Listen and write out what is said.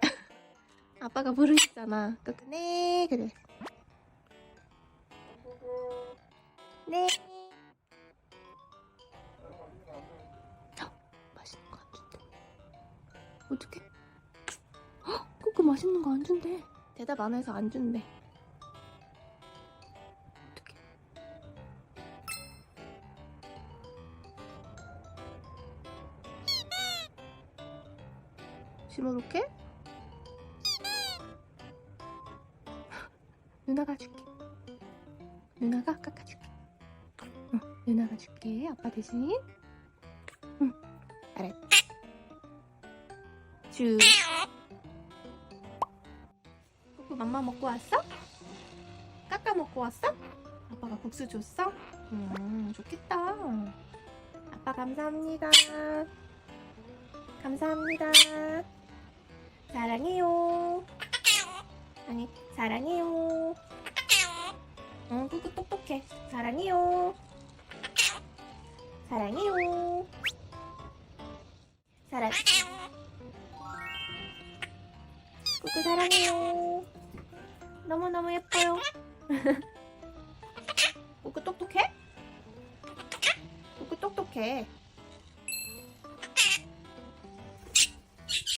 아빠가 부르시잖아. 그네 그래. 네. 헉, 맛있는 거 안 준대. 어떡해? 헉, 그거 맛있는 거 안 준대. 대답 안 해서 안 준대. 심어놓게? 누나가 줄게. 누나가 깎아줄게. 응, 누나가 줄게. 아빠 대신. 응, 알았지. 주. 꾸꾸 맘마 먹고 왔어? 깎아 먹고 왔어? 아빠가 국수 줬어? 음, 좋겠다. 아빠 감사합니다. 감사합니다. 사랑해요. 아니, 사랑해요. 응, 꾸꾸 똑똑해. 사랑해요. 사랑해요. 사랑. 꾸꾸 사랑해요. 너무너무 예뻐요. 꾸꾸 똑똑해? 꾸꾸 똑똑해.